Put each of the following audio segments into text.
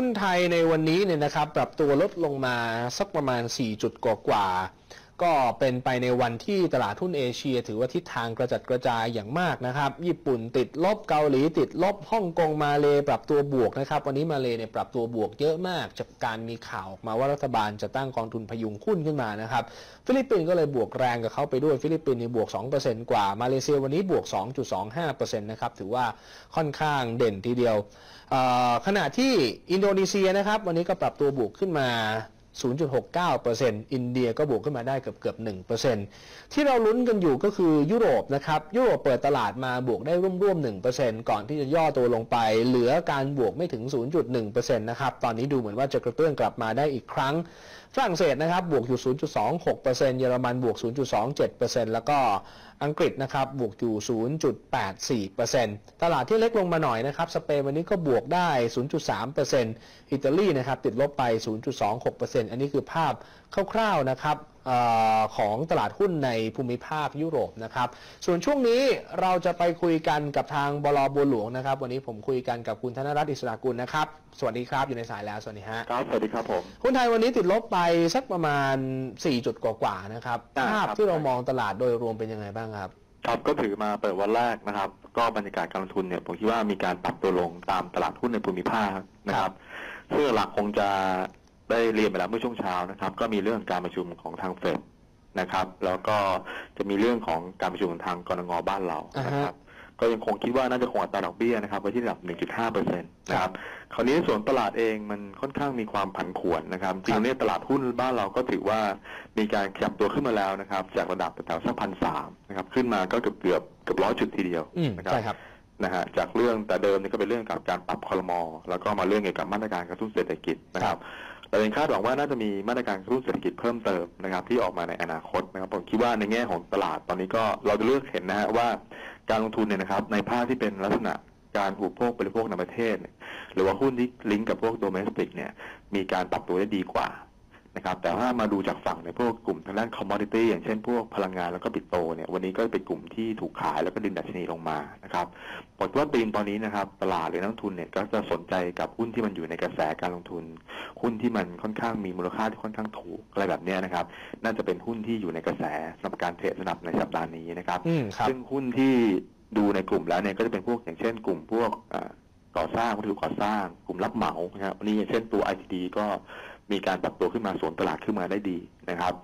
หุ้นไทยในวันนี้เนี่ยนะครับปรับตัวลดลงมาสักประมาณ 4 จุดกว่า ก็เป็นไปในวันที่ตลาดหุ้นเอเชีย ถือว่าทิศทางกระจัดกระจายอย่างมากนะครับ ญี่ปุ่นติดลบเกาหลีติดลบฮ่องกงมาเลปรับตัวบวกนะครับ วันนี้มาเลเนี่ยปรับตัวบวกเยอะมาก จากการมีข่าวออกมาว่ารัฐบาลจะตั้งกองทุนพยุงหุ้นขึ้นมานะครับ ฟิลิปปินส์ก็เลยบวกแรงกับเขาไปด้วยฟิลิปปินส์เนี่ยบวก 2%กว่ามาเลเซียวันนี้บวก 2.25%นะครับถือว่าค่อนข้างเด่นทีเดียวขณะที่อินโดนีเซียนะครับ วันนี้ก็ปรับตัวบวกขึ้นมา 0.69%อินเดียก็บวกขึ้นมาได้เกือบเกือบ1%ที่เราลุ้นกันอยู่ก็คือยุโรปนะครับ ยุโรปเปิดตลาดมาบวกได้ร่วมๆ1%ก่อนที่จะย่อตัวลงไป เหลือการบวกไม่ถึง 0.1%นะครับ ตอนนี้ดูเหมือนว่าจะกระเตื้องกลับมาได้อีกครั้ง ฝรั่งเศสนะครับ บวกอยู่ 0.26%เยอรมันบวก 0.27%แล้วก็อังกฤษนะครับบวกอยู่ 0.84%ตลาดที่เล็กลงมาหน่อยนะครับสเปนวันนี้ก็บวกได้ 0.3%อิตาลีนะครับติดลบไป 0.26%อันนี้คือภาพคร่าวๆนะครับ ออของตลาดหุ้นในภูมิภาคยุโรปนะครับ ส่วนช่วงนี้เราจะไปคุยกันกับทางบลบัวหลวงนะครับ วันนี้ผมคุยกันกับคุณธนรัตน์อิสระกุลนะครับ สวัสดีครับอยู่ในสายแล้ว สวัสดีฮะครับสวัสดีครับผมหุ้นไทยวันนี้ติดลบไปสักประมาณ 4 จุดกว่าๆนะครับอ่าภาพครับที่เรามองตลาดโดยรวมเป็นยังไงบ้างครับครับก็ถือมาเปิดวันแรกนะครับ ก็บรรยากาศการลงทุนเนี่ยผมคิดว่ามีการปรับตัวลงตามตลาดหุ้นในภูมิภาคนะครับซึ่งหลักคงจะ ได้เรียนไปแล้วเมื่อช่วงเช้านะครับ ก็มีเรื่องการประชุมของทางเฟดนะครับ แล้วก็จะมีเรื่องของการประชุมของทางกรงบ้านเรานะครับ ก็ยังคงคิดว่าน่าจะคงอัตราดอกเบี้ยนะครับไว้ที่ระดับ 1.5เปอร์เซ็นต์นะครับคราวนี้ส่วนตลาดเองมันค่อนข้างมีความผันผวนนะครับจริงๆเนี่ยตลาดหุ้นบ้านเราก็ถือว่ามีการขยับตัวขึ้นมาแล้วนะครับ จากระดับแถวๆสักพันสามนะครับขึ้นมาก็เกือบเกือบเกือบร้อยจุดทีเดียวอืมนะครัใช่ครับนะฮะจากเรื่องแต่เดิมนี่ก็เป็นเรื่องกับการปรับคอรมอแล้วก็มาเรื่องเกี่ยวกับมาตรการกระตุ้นเศรษฐกิจนะครับ แต่เองคาดหวังว่าน่าจะมีมาตรการกระตุ้นเศรษฐกิจเพิ่มเติมนะครับ ที่ออกมาในอนาคตนะครับผมคิดว่าในแง่ของตลาดตอนนี้ก็เราจะเลือกเห็นนะฮะว่าการลงทุนเนี่ยนะครับ ในภาคที่เป็นลักษณะการอุปโภคบริโภคในประเทศ หรือว่าหุ้นที่ลิงก์กับพวกโดเมสติกเนี่ยมีการปรับตัวได้ดีกว่า นะครับแต่ถ้ามาดูจากฝั่งในพวกกลุ่มทางด้านคอมมอดิตี้อย่างเช่นพวกพลังงานแล้วก็ปิโตรเนี่ยวันนี้ก็เป็นกลุ่มที่ถูกขายแล้วก็ดึงดัชนีลงมานะครับผมว่าธีมตอนนี้นะครับตลาดหรือนักลงทุนเนี่ยก็จะสนใจกับหุ้นที่มันอยู่ในกระแสการลงทุน หุ้นที่มันค่อนข้างมีมูลค่าที่ค่อนข้างถูกอะไรแบบเนี้ยนะครับน่าจะเป็นหุ้นที่อยู่ในกระแสสำหรับการเทรดระดับในสัปดาห์นี้นะครับอืมครับซึ่งหุ้นที่ดูในกลุ่มแล้วเนี่ยก็จะเป็นพวกอย่างเช่น กลุ่มพวกอ่าก่อสร้างวัตถุก่อสร้าง กลุ่มรับเหมานะครับวันนี้อย่างเช่นตัว ITD ก็ มีการปรับตัวขึ้นมาสวนตลาดขึ้นมาได้ดีนะครับ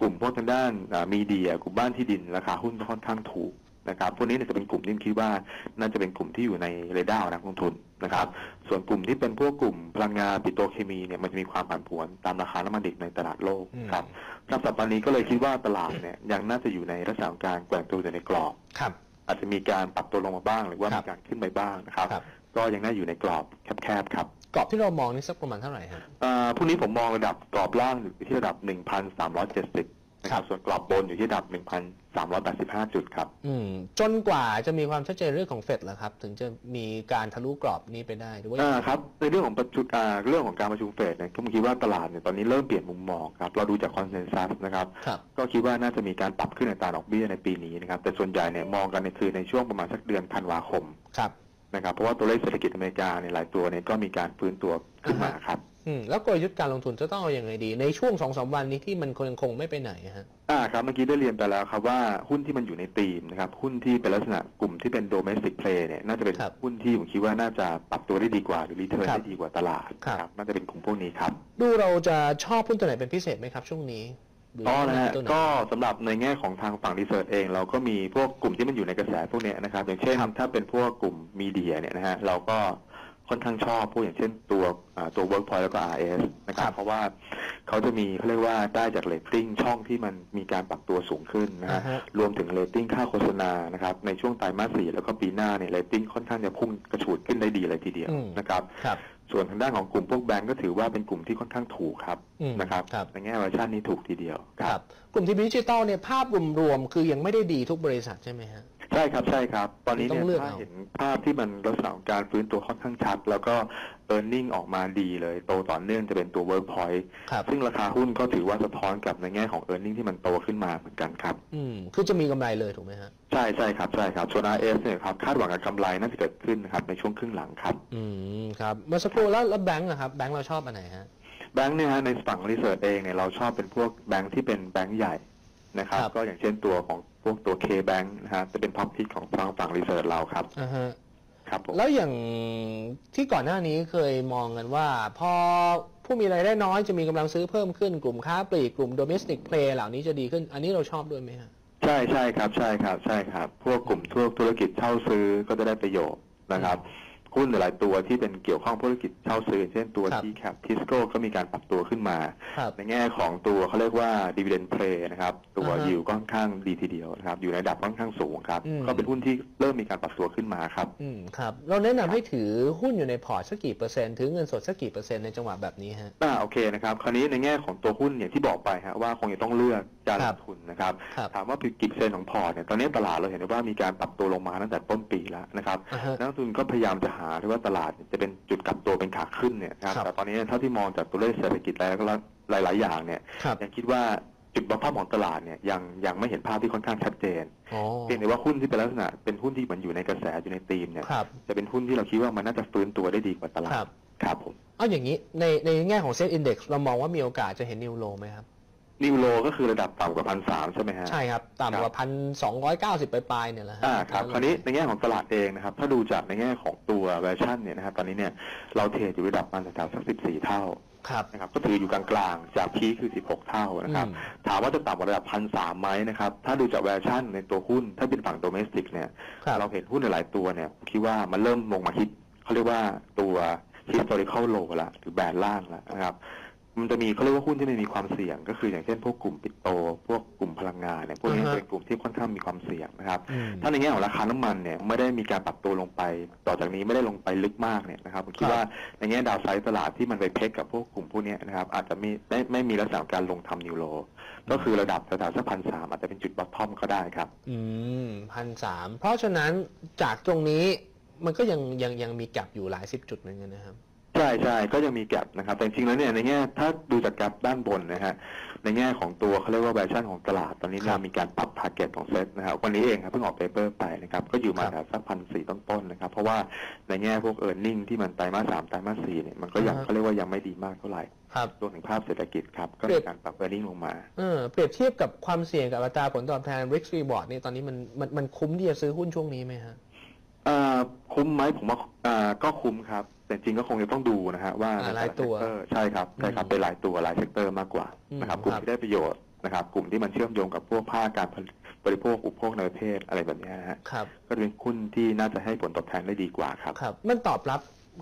กลุ่มพวกทางด้านมีเดีย กลุ่มบ้านที่ดินราคาหุ้นก็ค่อนข้างถูกนะครับพวกนี้เนี่ยจะเป็นกลุ่มที่คิดว่าน่าจะเป็นกลุ่มที่อยู่ในเรดาร์ของนักลงทุนนะครับ ส่วนกลุ่มที่เป็นพวกกลุ่มพลังงานปิโตรเคมีเนี่ยมันจะมีความผันผวนตามราคาน้ำมันดิบในตลาดโลกอืมครับสำหรับสัปดาห์นี้ก็เลยคิดว่าตลาดเนี่ยยังน่าจะอยู่ในลักษณะของการแกว่งตัวอยู่ในกรอบครับอาจจะมีการปรับตัวลงมาบ้างหรือว่าครับมีการขึ้นไปบ้างนะครับครับ ก็ยังน่าอยู่ในกรอบแคบๆครับ กรอบที่เรามองนี่สักประมาณเท่าไหร่ฮะอ่าพรุ่งนี้ผมมองระดับกรอบล่างอยู่ที่ระดับ 1,370นะคครัรับบส่วนกรอบบนอยู่ที่ระดับ 1,385 จุดครับ อืม จนกว่าจะมีความชัดเจนเรื่องของเฟดเหรอครับ ถึงจะมีการทะลุกรอบนี้ไปได้หรือว่าอ่าครับ ในเรื่องของประชุมอ่าเรื่องของการประชุมเฟดเนี่ยก็ผมคิดว่าตลาดเนี่ยตอนนี้เริ่มเปลี่ยนมุมมองครับ เราดูจากคอนเซนแซสนะครับครับก็คิดว่าน่าจะมีการปรับขึ้นอัตราดอกเบี้ยในปีนี้นะครับ แต่ส่วนใหญ่เนี่ยมองกันในคือในช่วงประมาณสักเดือนธันวาคม ครับ นะครับ เพราะว่าตัวเลขเศรษฐกิจอเมริกาเนี่ยหลายตัวเนี่ยก็มีการฟื้นตัวขึ้นมาครับอืมแล้วกลยุทธ์การลงทุนจะต้องเอาอย่างไงดี ในช่วงสองสามวันนี้ที่มันคงคงไม่ไปไหนฮะอ่าครับเมื่อกี้ได้เรียนไปแล้วครับว่าหุ้นที่มันอยู่ในธีมนะครับหุ้นที่เป็นลักษณะกลุ่มที่เป็น domestic play เนี่ยน่าจะเป็นครับหุ้นที่ผมคิดว่าน่าจะปรับตัวได้ดีกว่าหรือรีเทิร์นครับได้ดีกว่าตลาดครับน่าจะเป็นกลุ่มพวกนี้ครับดูเราจะชอบหุ้นตัวไหนเป็นพิเศษไหมครับ ช่วงนี้ หรือก็นะฮะตัวไหนก็สำหรับในแง่ของทางฝั่งรีเสิร์ชเองเราก็มีพวกกลุ่มที่มันอยู่ในกระแสพวกเนี้ยนะครับ อย่างเช่นครับถ้าเป็นพวกกลุ่มมีเดียเนี่ยนะฮะเราก็ค่อนข้างชอบพวกอย่างเช่นตัวอ่าตัว Workpoint แล้วก็ RS นะครับ เพราะว่าเขาจะมีเขาเรียกว่าได้จากเรตติ้งช่องที่มันมีการปรับตัวสูงขึ้นนะฮะอ่าฮะรวมถึงเรตติ้งค่าโฆษณานะครับในช่วงไตรมาสสี่แล้วก็ปีหน้าเนี่ยเรตติ้งค่อนข้างจะพุ่งกระฉูดขึ้นได้ดีเลยทีเดียวอืมนะครับครับ ส่วนทางด้านของกลุ่มพวกแบงก์ก็ถือว่าเป็นกลุ่มที่ค่อนข้างถูกครับอืมนะครับครับ ในแง่เวอร์ชันนี้ถูกทีเดียวครับกลุ่มที่ดิจิตอลเนี่ยภาพรวมๆคือยังไม่ได้ดีทุกบริษัทใช่ไหมฮะ ใช่ครับใช่ครับ ตอนนี้ต้เนี่อยงเลือกถ้าเอา เห็นภาพที่มันลักษณะของการฟื้นตัวค่อนข้างชัด แล้วก็ e a r n i n g ออกมาดีเลย โตต่อเนื่องจะเป็นตัว Workpoint ครับ ซึ่งราคาหุ้นก็ถือว่าสะท้อนกับในแง่ของ e a r n i n g ที่มันโตขึ้นมาเหมือนกันครับ อืมคือจะมีกำไรเลยถูกไหมฮะ ใช่ใช่ครับใช่ครับส่วน RS เนี่ยครับคาดหวังกับกำไรน่าจะเกิดขึ้นนะครับในช่วงครึ่งหลังครับ อืมครับเมื่อสักครู่แล้วแล้วแบงก์นะครับแบงก์เราชอบอันไหนฮะ แบงค์เนี่ยฮะในฝั่งรีเสิร์ชเองเนี่ยเราชอบเป็นพวกแบงค์ที่เป็นแบงค์ใหญ่ นะครับ ครับ ก็อย่างเช่นตัวของพวกตัว K-Bank นะฮะจะเป็นท็อปพิกของทางฝั่งรีเสิร์ชเราครับอ่าฮะ ครับผม แล้วอย่างที่ก่อนหน้านี้เคยมองกันว่า พอผู้มีรายได้น้อยจะมีกำลังซื้อเพิ่มขึ้นกลุ่มค้าปลีกกลุ่ม domestic play เหล่านี้จะดีขึ้น อันนี้เราชอบด้วยไหมฮะ ใช่ใช่ครับใช่ครับใช่ครับ พวกกลุ่มทั่วธุรกิจเช่าซื้อก็จะได้ประโยชน์นะครับ หุ้นหลายๆตัวที่เป็นเกี่ยวข้องธุรกิจเช่าซื้อเช่นตัวครับ T-Cap Tisco ก็มีการปรับตัวขึ้นมาครับในแง่ของตัวเขาเรียกว่า dividend play นะครับ ตัวอ่าฮะยิวค่อนข้างดีทีเดียวนะครับ อยู่ในระดับค่อนข้างสูงครับอืมก็เป็นหุ้นที่เริ่มมีการปรับตัวขึ้นมาครับอืมครับ เราแนะนำให้ถือหุ้นอยู่ในพอร์ตสักกี่เปอร์เซ็นต์ถือเงินสดสักกี่เปอร์เซ็นต์ในจังหวะแบบนี้ฮะอ่าโอเคนะครับคราวนี้ในแง่ของตัวหุ้นเนี่ยที่บอกไปฮะว่าคงจะต้องเลือก การคลรับงทุนนะครับครับ ถามว่ากี่เปอร์เซ็นต์ของพอร์ตเนี่ยตอนนี้ตลาดเราเห็นได้ว่ามีการปรับตัวลงมาตั้งแต่ต้นปีแล้วนะครับอ่าฮะนักลงทุนก็พยายามจะหาที่ว่าตลาดจะเป็นจุดกลับตัวเป็นขาขึ้นเนี่ยนะครับครับแต่ตอนนี้เท่าที่มองจากตัวเลขเศรษฐกิจแล้วก็หลาย ๆ อย่างเนี่ยครับยังคิดว่าจุดบอททอมของตลาดเนี่ยยังยังไม่เห็นภาพที่ค่อนข้างชัดเจนอ๋อเพียงแต่ว่าหุ้นที่เป็นลักษณะเป็นหุ้นที่เหมือนอยู่ในกระแสอยู่ในธีมเนี่ยครับจะเป็นหุ้นที่เราคิดว่ามันน่าจะฟื้นตัวได้ดีกว่าตลาคดรับครับผมเอาอย่างนี้ในในแง่ของเซ็ตอินดี x เรามองว่ามีโอกาสจะเห็นนิวโลไหมครับ นิวโลก็คือระดับต่ำกว่าพันสามใช่ไหมฮะ ใช่ครับ ต่ำกว่าพันสองร้อยเก้าสิบปลายๆเนี่ยแหละฮะอ่าครับคราวนี้ในแง่ของตลาดเองนะครับ ถ้าดูจากในแง่ของตัวแวร์ชันเนี่ยนะครับตอนนี้เนี่ยเราเทรดอยู่ระดับประมาณแถวๆสักสิบสี่เท่าครับ นะครับก็ถืออยู่กลางๆ จากพีคคือสิบหกเท่านะครับ อืม ถามว่าจะต่ำกว่าระดับพันสามไหมนะครับ ถ้าดูจากแวร์ชันในตัวหุ้น ถ้าเป็นฝั่งโดเมสติกเนี่ย ครับ เราเห็นหุ้นหลายๆตัวเนี่ยผมคิดว่ามันเริ่มลงมาฮิตเขาเรียกว่าตัว historical low ละหรือแบนล่างละนะครับ มันจะมีเขาเรียกว่าหุ้นที่มันมีความเสี่ยง ก็คืออย่างเช่นพวกกลุ่มปิดโต พวกกลุ่มพลังงานเนี่ยพวกนี้อ่าฮะเป็นกลุ่มที่ค่อนข้างมีความเสี่ยงนะครับอืมถ้าในแง่ของราคาน้ำมันเนี่ยไม่ได้มีการปรับตัวลงไป ต่อจากนี้ไม่ได้ลงไปลึกมากเนี่ยนะครับผมคิดครับว่าในแง่ดาวไซด์ตลาดที่มันไปเพกกับพวกกลุ่มพวกเนี้ยนะครับอาจจะไม่ไม่ไม่มีลักษณะของการลงทำนิวโลก็คือระดับแถวๆสักพันสามอาจจะเป็นจุดบอททอมก็ได้ครับ อืมพันสามเพราะฉะนั้นจากตรงนี้มันก็ยังยังยังมีแกลบอยู่หลายสิบจุดเหมือนกันนะครับ ใช่ใช่ก็ยังมีแกลบนะครับ แต่จริงๆแล้วเนี่ยในแง่ถ้าดูจากแกลบด้านบนนะฮะในแง่ของตัวเขาเรียกว่าแวชั่นของตลาด ตอนนี้ครัเราบมีการปรับทาร์เก็ตของเซ็ตนะครับวันนี้เองครับเพิ่งออกเปเปอร์ไปนะครับก็อยู่มาครับแถวสักพันสี่ต้นๆนะครับ เพราะว่าในแง่พวกเออร์เน็งที่มันไตรมาสสามไตรมาสสี่เนี่ยมันก็ยังอ่าฮะเขาเรียกว่ายังไม่ดีมากเท่าไหร่ครับรวมถึงภาพเศรษฐกิจครับ ก็เปรีมียบการปรับเออร์เน็งลงมาเออเปรียบเทียบกับความเสี่ยงกับอัตราผลตอบแทน risk reward นี่ตอนนี้มันมันมันคุ้มที่จะซื้อหุ้นช่วงนี้ไหมฮะเอ่อคุ้มไหมผมว่าอ่าก็คุ้มครับ แต่จริงก็คงจะต้องดูนะฮะว่าอ่าในหลายแต่ะตัวเซกเตอร์ใช่ครับใช่ครับอืมเป็นหลายตัวหลายเซกเตอร์มากกว่าอืมนะครับกลุ่มครับที่ได้ประโยชน์นะครับ กลุ่มที่มันเชื่อมโยงกับพวกภาคการผลิตบริโภคอุปโภคในประเทศอะไรแบบเนี้ยนะฮะครับ ก็จะเป็นหุ้นที่น่าจะให้ผลตอบแทนได้ดีกว่าครับ ครับ มันตอบรับ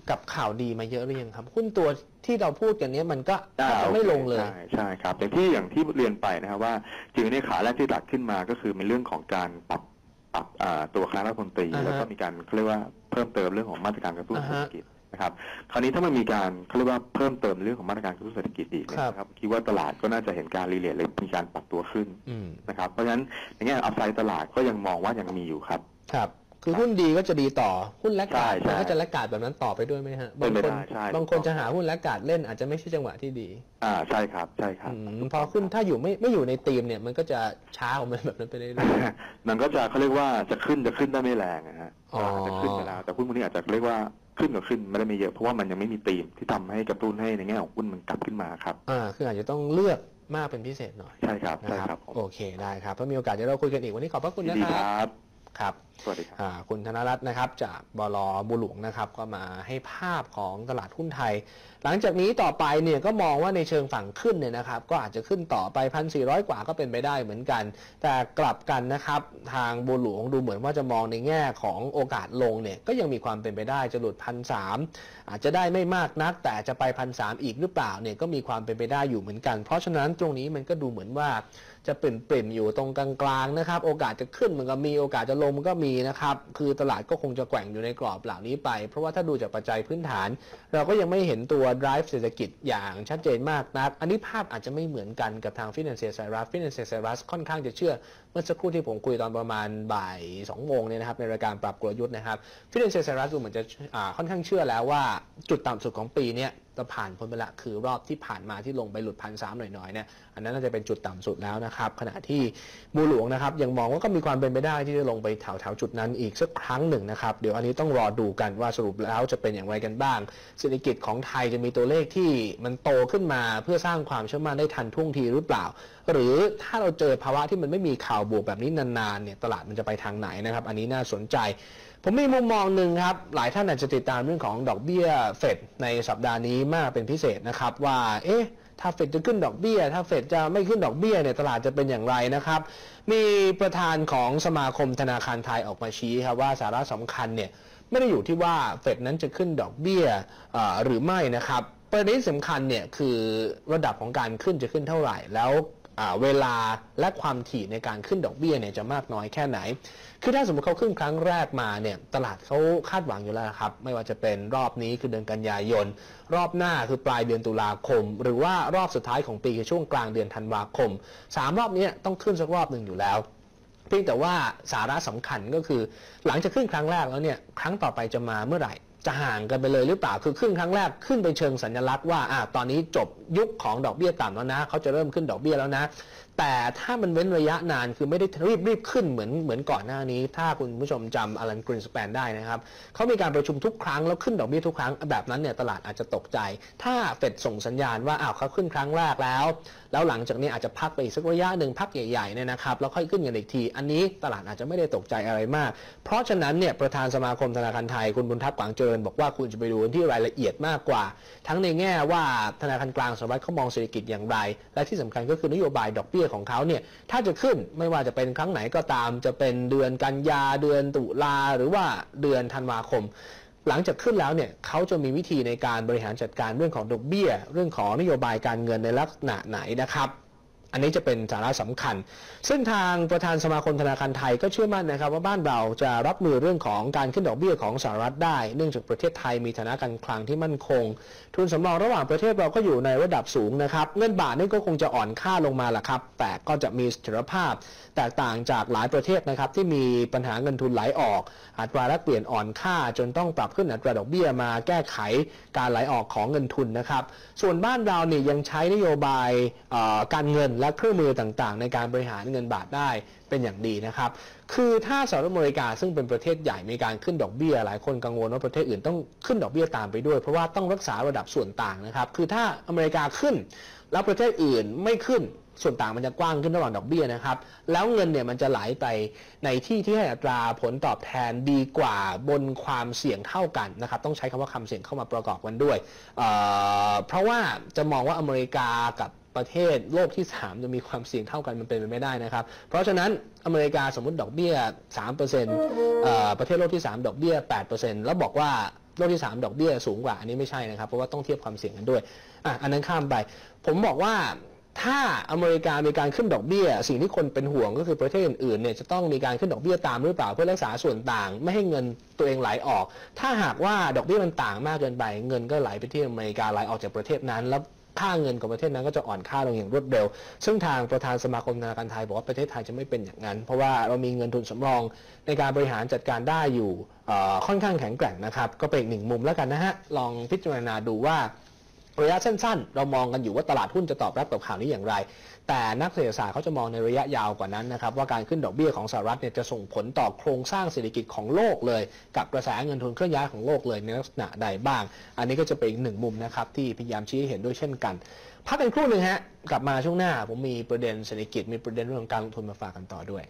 กับข่าวดีมาเยอะหรือยังครับหุ้นตัวที่เราพูดกันเนี้ยมันก็อ่าแทบจะไม่ลงเลย ใช่ใช่ครับอย่างที่อย่างที่เรียนไปนะครับว่าจริงๆเนี่ยขาแรกที่ดัดขึ้นมาก็คือเป็นเรื่องของการปรับ ปรับอ่าตัวคณะรัฐมนตรีอ่าฮะแล้วก็มีการเขาเรียกว่าเพิ่มเติมเรื่องของมาตรการกระตุ้นอ่าเศรฮะษฐกิจนะครับ คราวนี้ถ้ามันมีการเขาเรียกว่าเพิ่มเติมเรื่องของมาตรการกระตุ้นเศรษฐกิจอีกเนี่ยครับนะครับคิดว่าตลาดก็น่าจะเห็นการรีเลทเลยมีการปรับตัวขึ้นอืมนะครับ เพราะฉะนั้นในแง่อัพไซด์ตลาดก็ยังมองว่ายังมีอยู่ครับ ครับ คือหุ้นดีก็จะดีต่อหุ้นแลกกาดใช่ใช่มันก็จะแลกกาดแบบนั้นต่อไปด้วยไหมฮะเป็บางนไปคนได้ใช่ บางคนจะหาหุ้นแลกกาดเล่นอาจจะไม่ใช่จังหวะที่ดีอ่าใช่ครับใช่ครับ อืมพอขึ้นถ้าอยู่ไม่ไม่อยู่ในธีมเนี่ยมันก็จะช้าของมันแบบนั้นไปเรื่อย มันก็จะเขาเรียกว่าจะขึ้นจะขึ้นได้ไม่แรงนะฮะอ๋ออาจจะขึ้นไปแล้วแต่หุ้นพวกนี้อาจจะเรียกว่าขึ้นกับขึ้นไม่ได้ไม่เยอะเพราะว่ามันยังไม่มีธีมที่ทำให้กระตุ้นให้ในแง่ของหุ้นมันกลับขึ้นมาครับ ๆอ่าคืออาจจะต้องเลือกมากเป็นพิเศษหน่อยใช่ครับนะใช่คครัรับบผมโอเคได้ครับถ้ามีโอกาสเดี๋ยวเราคุยกันอีกวันนี้ขอบพระคุณยินนะดีคครับ รับ ครับสวัสดีครับอ่าคุณธนรัตน์นะครับจากบลบุหลวงนะครับ ก็มาให้ภาพของตลาดหุ้นไทย หลังจากนี้ต่อไปเนี่ยก็มองว่าในเชิงฝั่งขึ้นเนี่ยนะครับ ก็อาจจะขึ้นต่อไปพันสี่กว่าก็เป็นไปได้เหมือนกัน แต่กลับกันนะครับ ทางบัวหลวงดูเหมือนว่าจะมองในแง่ของโอกาสลงเนี่ยก็ยังมีความเป็นไปได้จะหลุดพันสามอาจจะได้ไม่มากนัก แต่จะไปพันสามอีกหรือเปล่าเนี่ยก็มีความเป็นไปได้อยู่เหมือนกัน เพราะฉะนั้นตรงนี้มันก็ดูเหมือนว่า จะเปลี่ยนๆอยู่ตรงกลางๆนะครับ โอกาสจะขึ้นมันก็มีโอกาสจะลงมันก็มีนะครับ คือตลาดก็คงจะแกว่งอยู่ในกรอบเหล่านี้ไป เพราะว่าถ้าดูจากปัจจัยพื้นฐาน เราก็ยังไม่เห็นตัว drive เศรษฐกิจอย่างชัดเจนมากนัก อันนี้ภาพอาจจะไม่เหมือนกันกับทาง Financial Cyrus Financial Cyrus ค่อนข้างจะเชื่อ เมื่อสักครู่ที่ผมคุยตอนประมาณบ่าย2โมงเนี่ยนะครับในรายการปรับกลยุทธ์นะครับ Financial Cyrus ดูเหมือนจะค่อนข้างเชื่อแล้วว่าจุดต่ำสุดของปีเนี้ย จะผ่านพ้นไปละคือรอบที่ผ่านมาที่ลงไปหลุดพันสามหน่อยๆเนี่ยอันนั้นน่าจะเป็นจุดต่ำสุดแล้วนะครับ ขณะที่บูหลวงนะครับยังมองว่าก็มีความเป็นไปได้ที่จะลงไปแถวๆจุดนั้นอีกสักครั้งหนึ่งนะครับเดี๋ยวอันนี้ต้องรอดูกันว่าสรุปแล้วจะเป็นอย่างไรกันบ้างเศรษฐกิจของไทยจะมีตัวเลขที่มันโตขึ้นมาเพื่อสร้างความเชื่อมั่นได้ทันท่วงทีหรือเปล่า หรือถ้าเราเจอภาวะที่มันไม่มีข่าวบวกแบบนี้นานๆเนี่ยตลาดมันจะไปทางไหนนะครับ อันนี้น่าสนใจ ผมมีมุมมองหนึ่งครับ หลายท่านอาจจะติดตามเรื่องของดอกเบี้ยเฟดในสัปดาห์นี้มากเป็นพิเศษนะครับว่า เอ๊ะ ถ้าเฟดจะขึ้นดอกเบี้ย ถ้าเฟดจะไม่ขึ้นดอกเบี้ยเนี่ยตลาดจะเป็นอย่างไรนะครับ มีประธานของสมาคมธนาคารไทยออกมาชี้ครับว่าสาระสำคัญเนี่ยไม่ได้อยู่ที่ว่าเฟดนั้นจะขึ้นดอกเบี้ยหรือไม่นะครับประเด็นสำคัญเนี่ยคือระดับของการขึ้นจะขึ้นเท่าไหร่ แล้ว เวลาและความถี่ในการขึ้นดอกเบี้ยเนี่ยจะมากน้อยแค่ไหน คือถ้าสมมติเขาขึ้นครั้งแรกมาเนี่ยตลาดเขาคาดหวังอยู่แล้วครับ ไม่ว่าจะเป็นรอบนี้คือเดือนกันยายน รอบหน้าคือปลายเดือนตุลาคม หรือว่ารอบสุดท้ายของปีคือช่วงกลางเดือนธันวาคมสามรอบนี้ต้องขึ้นสักรอบหนึ่งอยู่แล้วเพียงแต่ว่าสาระสำคัญก็คือ หลังจากขึ้นครั้งแรกแล้วเนี่ยครั้งต่อไปจะมาเมื่อไหร่ จะห่างกันไปเลยหรือเปล่าคือขึ้นครั้งแรกขึ้นไปเชิงสัญลักษณ์ว่าอ่าตอนนี้จบยุคของดอกเบี้ยต่ำแล้วนะเขาจะเริ่มขึ้นดอกเบี้ยแล้วนะ แต่ถ้ามันเว้นระยะนานคือไม่ได้รีบรีบขึ้นเหมือนเหมือนก่อนหน้านี้ ถ้าคุณผู้ชมจำอลันกรีนสแปนได้นะครับเขามีการประชุมทุกครั้งแล้วขึ้นดอกเบี้ยทุกครั้งแบบนั้นเนี่ยตลาดอาจจะตกใจ ถ้าเฟดส่งสัญญาณว่าอ้าวเขาขึ้นครั้งแรกแล้ว แล้วหลังจากนี้อาจจะพักไปอีกสักระยะหนึ่งพักใหญ่ๆเนี่ยนะครับแล้วค่อยขึ้นกันอีกที อันนี้ตลาดอาจจะไม่ได้ตกใจอะไรมาก เพราะฉะนั้นเนี่ยประธานสมาคมธนาคารไทยคุณบุญทัพกวางเจริญบอกว่าคุณจะไปดูที่รายละเอียดมากกว่า ทั้งในแง่ว่าธนาคารกลางสหรัฐเขามองเศรษฐกิจอย่างไร และที่สำคัญก็คือนโยบายดอกเบี้ยของเขาเนี่ยถ้าจะขึ้นไม่ว่าจะเป็นครั้งไหนก็ตาม จะเป็นเดือนกันยาเดือนตุลาหรือว่าเดือนธันวาคม หลังจากขึ้นแล้วเนี่ยเขาจะมีวิธีในการบริหารจัดการเรื่องของดอกเบี้ย เรื่องของนโยบายการเงินในลักษณะไหนนะครับ อันนี้จะเป็นสาระสำคัญ ซึ่งทางประธานสมาคมธนาคารไทยก็เชื่อมั่นนะครับ ว่าบ้านเราจะรับมือเรื่องของการขึ้นดอกเบี้ยของสหรัฐได้ เนื่องจากประเทศไทยมีฐานะการคลังที่มั่นคง ทุนสำรองระหว่างประเทศเราก็อยู่ในระดับสูงนะครับ เงินบาทนี่ก็คงจะอ่อนค่าลงมาแหละครับ แต่ก็จะมีเสถียรภาพ แตกต่างจากหลายประเทศนะครับที่มีปัญหาเงินทุนไหลออก อัตราแลกเปลี่ยนอ่อนค่าจนต้องปรับขึ้นอัตราดอกเบี้ยมาแก้ไขการไหลออกของเงินทุนนะครับ ส่วนบ้านเราเนี่ยยังใช้นโยบายการเงินและเครื่องมือต่างๆ ในการบริหารเงินบาทได้เป็นอย่างดีนะครับ คือถ้าสหรัฐอเมริกาซึ่งเป็นประเทศใหญ่มีการขึ้นดอกเบี้ย หลายคนกังวลว่าประเทศอื่นต้องขึ้นดอกเบี้ยตามไปด้วย เพราะว่าต้องรักษาระดับส่วนต่างนะครับ คือถ้าอเมริกาขึ้น แล้วประเทศอื่นไม่ขึ้นส่วนต่างมันจะกว้างขึ้นระหว่างดอกเบี้ยนะครับ แล้วเงินเนี่ยมันจะไหลไปในที่ที่ให้อัตราผลตอบแทนดีกว่าบนความเสี่ยงเท่ากันนะครับ ต้องใช้คำว่าความเสี่ยงเข้ามาประกอบกันด้วยเเพราะว่าจะมองว่าอเมริกากับ ประเทศโลกที่ 3 จะมีความเสี่ยงเท่ากันมันเป็นไปไม่ได้นะครับ เพราะฉะนั้นอเมริกาสมมติดอกเบี้ย 3%เอ่อประเทศโลกที่ 3 ดอกเบี้ย 8%แล้วบอกว่าโลกที่ 3 ดอกเบี้ยสูงกว่าอันนี้ไม่ใช่นะครับ เพราะว่าต้องเทียบความเสี่ยงกันด้วยอะอันนั้นข้ามไป ผมบอกว่าถ้าอเมริกามีการขึ้นดอกเบี้ย สิ่งที่คนเป็นห่วงก็คือประเทศอื่นๆเนี่ยจะต้องมีการขึ้นดอกเบี้ยตามหรือเปล่าเพื่อรักษาส่วนต่าง ไม่ให้เงินตัวเองไหลออก ถ้าหากว่าดอกเบี้ยมันต่างมากเกินไป เงินก็ไหลไปที่อเมริกาไหลออกจากประเทศนั้น แล้ว ค่าเงินของประเทศนั้นก็จะอ่อนค่าลงอย่างรวดเร็ว ซึ่งทางประธานสมาคมธนาคารไทยบอกว่าประเทศไทยจะไม่เป็นอย่างนั้น เพราะว่าเรามีเงินทุนสำรองในการบริหารจัดการได้อยู่ค่อนข้างแข็งแกร่งนะครับ ก็เป็นอีกหนึ่งมุมแล้วกันนะฮะลองพิจารณาดูว่า ระยะสั้นๆ เรามองกันอยู่ว่าตลาดหุ้นจะตอบรับกับข่าวนี้อย่างไร แต่นักเศรษฐศาสตร์เขาจะมองในระยะยาวกว่านั้นนะครับว่าการขึ้นดอกเบี้ยของสหรัฐเนี่ยจะส่งผลต่อโครงสร้างเศรษฐกิจของโลกเลย กับกระแสเงินทุนเคลื่อนย้ายของโลกเลยในลักษณะใดบ้าง อันนี้ก็จะเป็นอีกหนึ่งมุมนะครับที่พยายามชี้ให้เห็นด้วยเช่นกัน พักกันครู่หนึ่งฮะกลับมาช่วงหน้าผมมีประเด็นเศรษฐกิจมีประเด็นเรื่องของการลงทุนมาฝากกันต่อด้วย